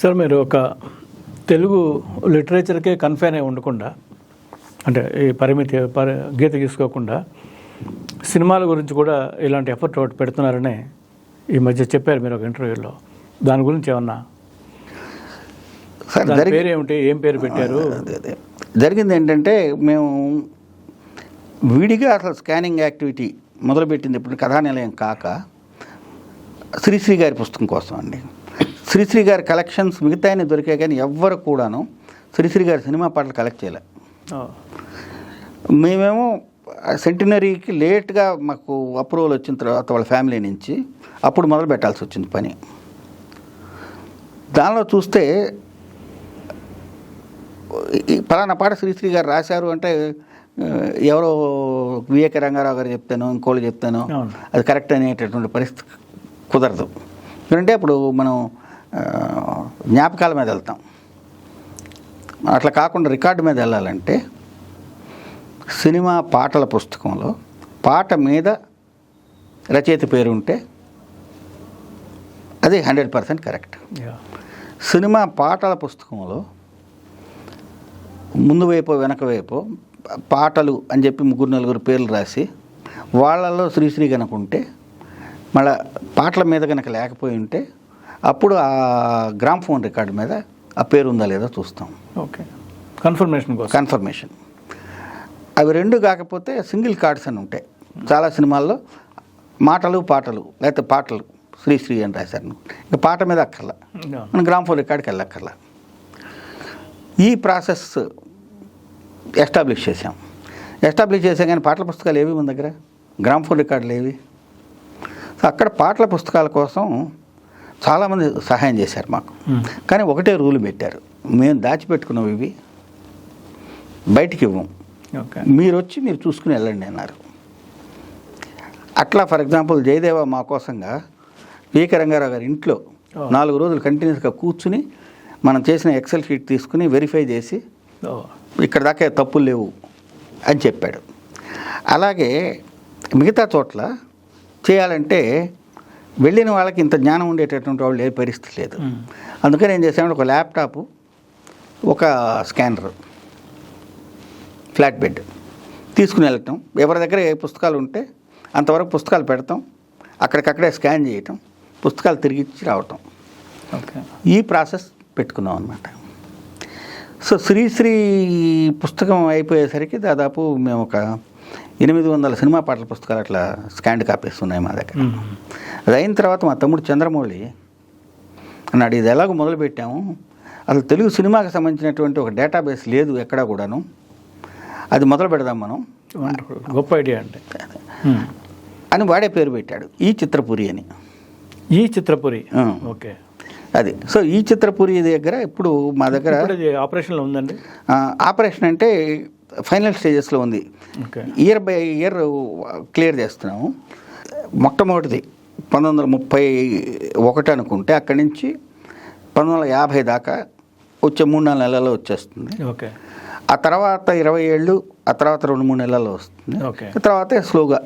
Sir మీరు ఒక Telugu లిటరేచర్కే confine అయి ఉండకుండా అంటే ఈ పరిమితి పరి గీత గీసుకోకుండా సినిమాల గురించి కూడా ఇలాంటి ఎఫర్ట్ ఒకటి పెడుతున్నారని ఈ మధ్య చెప్పారు మీరు ఒక ఇంటర్వ్యూలో. దాని గురించి ఏమన్నా? పేరు ఏమిటి ఏం పేరు పెట్టారు? జరిగింది ఏంటంటే మేము విడిగా అసలు స్కానింగ్ యాక్టివిటీ మొదలుపెట్టింది ఇప్పుడు కథానిలయం కాక శ్రీశ్రీ గారి పుస్తకం కోసం అండి శ్రీశ్రీ గారి కలెక్షన్స్ మిగతా దొరికాయి కానీ ఎవ్వరు కూడాను శ్రీశ్రీ గారి సినిమా పాటలు కలెక్ట్ చేయలే. మేమేమో సెంటినరీకి లేట్గా మాకు అప్రూవల్ వచ్చిన తర్వాత వాళ్ళ ఫ్యామిలీ నుంచి అప్పుడు మొదలు పెట్టాల్సి వచ్చింది పని. దానిలో చూస్తే పలానా పాట శ్రీశ్రీ గారు రాశారు అంటే ఎవరో వివేక రంగారావు గారు చెప్తాను ఇంకోళ్ళు చెప్తాను. అది కరెక్ట్ అనేటటువంటి పరిస్థితి కుదరదు. ఎందుకంటే ఇప్పుడు మనం జ్ఞాపకాల మీద వెళ్తాం అట్లా కాకుండా రికార్డు మీద వెళ్ళాలంటే సినిమా పాటల పుస్తకంలో పాట మీద రచయిత పేరు ఉంటే అది హండ్రెడ్ పర్సెంట్ కరెక్ట్. సినిమా పాటల పుస్తకంలో ముందు వైపు వెనక వైపు పాటలు అని చెప్పి ముగ్గురు నలుగురు పేర్లు రాసి వాళ్ళలో శ్రీశ్రీ కనుక ఉంటే మళ్ళా పాటల మీద కనుక లేకపోయి ఉంటే అప్పుడు ఆ గ్రామ్ ఫోన్ రికార్డు మీద ఆ పేరు ఉందా లేదా చూస్తాం. ఓకే. Confirmation confirmation. అవి రెండు కాకపోతే సింగిల్ కార్డ్స్ అని ఉంటాయి. చాలా సినిమాల్లో మాటలు పాటలు లేకపోతే పాటలు శ్రీశ్రీ అని రాశారు. ఇక పాట మీద అక్కర్లా. మనం గ్రామ్ ఫోన్ రికార్డ్కి వెళ్ళక్కర్లా. ఈ ప్రాసెస్ ఎస్టాబ్లిష్ చేసాం ఎస్టాబ్లిష్ చేసాం కానీ పాటల పుస్తకాలు ఏవి మన దగ్గర? గ్రామ్ ఫోన్ రికార్డులు ఏవి? అక్కడ పాటల పుస్తకాల కోసం చాలామంది సహాయం చేశారు మాకు. కానీ ఒకటే రూల్ పెట్టారు. మేము దాచిపెట్టుకున్నవి ఇవి. బయటికి ఇవ్వం. మీరు వచ్చి మీరు చూసుకుని వెళ్ళండి అన్నారు. అట్లా ఫర్ ఎగ్జాంపుల్ జయదేవ మా కోసంగా వివేక రంగారావు గారి ఇంట్లో. నాలుగు రోజులు కంటిన్యూస్గా కూర్చుని మనం చేసిన ఎక్సెల్ షీట్ తీసుకుని వెరిఫై చేసి ఇక్కడ దాకా తప్పులు లేవు అని చెప్పాడు. అలాగే మిగతా చోట్ల చేయాలంటే వెళ్ళిన వాళ్ళకి ఇంత జ్ఞానం ఉండేటటువంటి వాళ్ళు ఏ పరిస్థితి లేదు. అందుకని ఏం చేసామంటే ఒక ల్యాప్టాప్ ఒక స్కానర్ ఫ్లాట్ బెడ్ తీసుకుని వెళ్ళటం ఎవరి దగ్గర ఏ పుస్తకాలు ఉంటే అంతవరకు పుస్తకాలు పెడతాం. అక్కడికక్కడే స్కాన్ చేయటం పుస్తకాలు తిరిగి ఇచ్చి రావటం. ఓకే. ఈ ప్రాసెస్ పెట్టుకున్నాం అనమాట సో శ్రీశ్రీ పుస్తకం అయిపోయేసరికి దాదాపు మేము ఒక ఎనిమిది వందల సినిమా పాటల పుస్తకాలు అట్లా స్కాండ్ కాపీస్ ఉన్నాయి మా దగ్గర. అది అయిన తర్వాత మా తమ్ముడు చంద్రమౌళి అన్నాడు ఇది ఎలాగో మొదలుపెట్టాము? అసలు తెలుగు సినిమాకి సంబంధించినటువంటి ఒక డేటాబేస్ లేదు ఎక్కడా కూడాను. అది మొదలు పెడదాం మనం. గొప్ప ఐడియా అండి. మ్మ్. అని వాడే పేరు పెట్టాడు ఈ చిత్రపురి అని. ఈ చిత్రపురి. ఓకే. అది. సో ఈ చిత్రపురి దగ్గర ఇప్పుడు మా దగ్గర ఆపరేషన్లో ఉందండి? ఆపరేషన్ అంటే ఫైనల్ స్టేజెస్లో ఉంది. ఇయర్ బై ఇయర్ క్లియర్ చేస్తున్నాము. మొట్టమొదటిది. పంతొమ్మిది వందల ముప్పై ఒకటి అనుకుంటే అక్కడి నుంచి పంతొమ్మిది వందల యాభై దాకా వచ్చే మూడు నాలుగు నెలల్లో వచ్చేస్తుంది. ఓకే. ఆ తర్వాత ఇరవై ఏళ్ళు ఆ తర్వాత రెండు మూడు నెలల్లో వస్తుంది. ఓకే. తర్వాతే స్లోగా